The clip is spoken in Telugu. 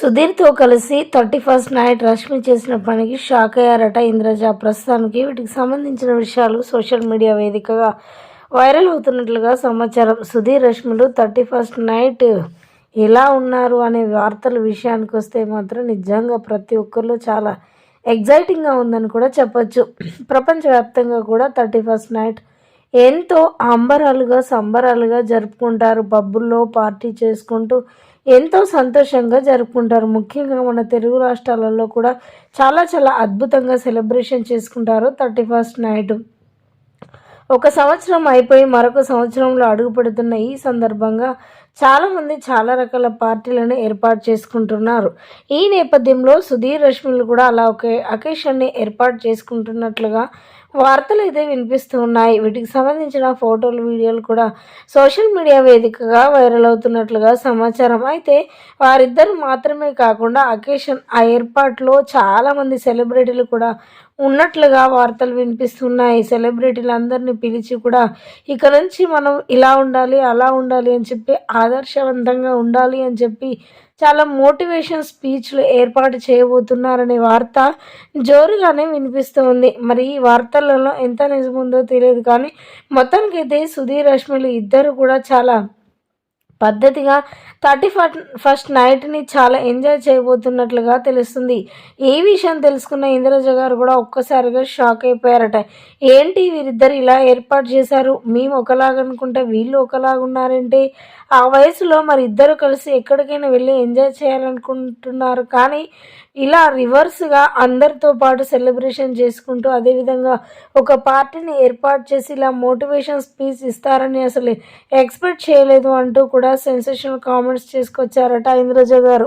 సుధీర్తో కలిసి థర్టీ ఫస్ట్ నైట్ రష్మి చేసిన పనికి షాక్ అయ్యారట ఇంద్రజ. ప్రస్తుతానికి వీటికి సంబంధించిన విషయాలు సోషల్ మీడియా వేదికగా వైరల్ అవుతున్నట్లుగా సమాచారం. సుధీర్ రష్మిలు థర్టీ ఫస్ట్ నైట్ ఎలా ఉన్నారు అనే వార్తల విషయానికి వస్తే మాత్రం నిజంగా ప్రతి ఒక్కరిలో చాలా ఎగ్జైటింగ్గా ఉందని కూడా చెప్పొచ్చు. ప్రపంచవ్యాప్తంగా కూడా థర్టీ ఫస్ట్ నైట్ ఎంతో అంబరాలుగా సంబరాలుగా జరుపుకుంటారు. పబ్బుల్లో పార్టీ చేసుకుంటూ ఎంతో సంతోషంగా జరుపుకుంటారు. ముఖ్యంగా మన తెలుగు రాష్ట్రాలలో కూడా చాలా చాలా అద్భుతంగా సెలబ్రేషన్ చేసుకుంటారు థర్టీ ఫస్ట్ నైట్. ఒక సంవత్సరం అయిపోయి మరొక సంవత్సరంలో అడుగుపెడుతున్న ఈ సందర్భంగా చాలామంది చాలా రకాల పార్టీలను ఏర్పాటు చేసుకుంటున్నారు. ఈ నేపథ్యంలో సుధీర్ రష్మిలు కూడా అలా ఒక అకేషన్ని ఏర్పాటు చేసుకుంటున్నట్లుగా వార్తలు అయితే వినిపిస్తూ ఉన్నాయి. వీటికి సంబంధించిన ఫోటోలు వీడియోలు కూడా సోషల్ మీడియా వేదికగా వైరల్ అవుతున్నట్లుగా సమాచారం. అయితే వారిద్దరు మాత్రమే కాకుండా అకేషన్ ఆ ఏర్పాట్లో చాలామంది సెలబ్రిటీలు కూడా ఉన్నట్లుగా వార్తలు వినిపిస్తున్నాయి. సెలబ్రిటీలందరినీ పిలిచి కూడా ఇక నుంచి మనం ఇలా ఉండాలి అలా ఉండాలి అని చెప్పి ఆదర్శవంతంగా ఉండాలి అని చెప్పి చాలా మోటివేషన్ స్పీచ్లు ఏర్పాటు చేయబోతున్నారనే వార్త జోరుగానే వినిపిస్తుంది మరి ఈ వార్తలలో ఎంత నిజముందో తెలియదు కానీ మొత్తానికైతే సుధీర్ రష్మిలు ఇద్దరు కూడా చాలా పద్ధతిగా థర్టీ ఫస్ట్ నైట్ని చాలా ఎంజాయ్ చేయబోతున్నట్లుగా తెలుస్తుంది. ఈ విషయం తెలుసుకున్న ఇంద్రజ గారు కూడా ఒక్కసారిగా షాక్ అయిపోయారట. ఏంటి వీరిద్దరు ఇలా ఏర్పాటు చేశారు? మేము ఒకలాగా అనుకుంటే వీళ్ళు ఒకలాగా ఉన్నారంటే? ఆ వయసులో మరి ఇద్దరు కలిసి ఎక్కడికైనా వెళ్ళి ఎంజాయ్ చేయాలనుకుంటున్నారు. కానీ ఇలా రివర్స్గా అందరితో పాటు సెలబ్రేషన్ చేసుకుంటూ అదేవిధంగా ఒక పార్టీని ఏర్పాటు చేసి ఇలా మోటివేషన్ స్పీచ్ ఇస్తారని అసలు ఎక్స్పెక్ట్ చేయలేదు అంటూ కూడా కూడా సెన్సేషనల్ కామెంట్స్ చేసుకొచ్చారట ఇంద్రజ గారు.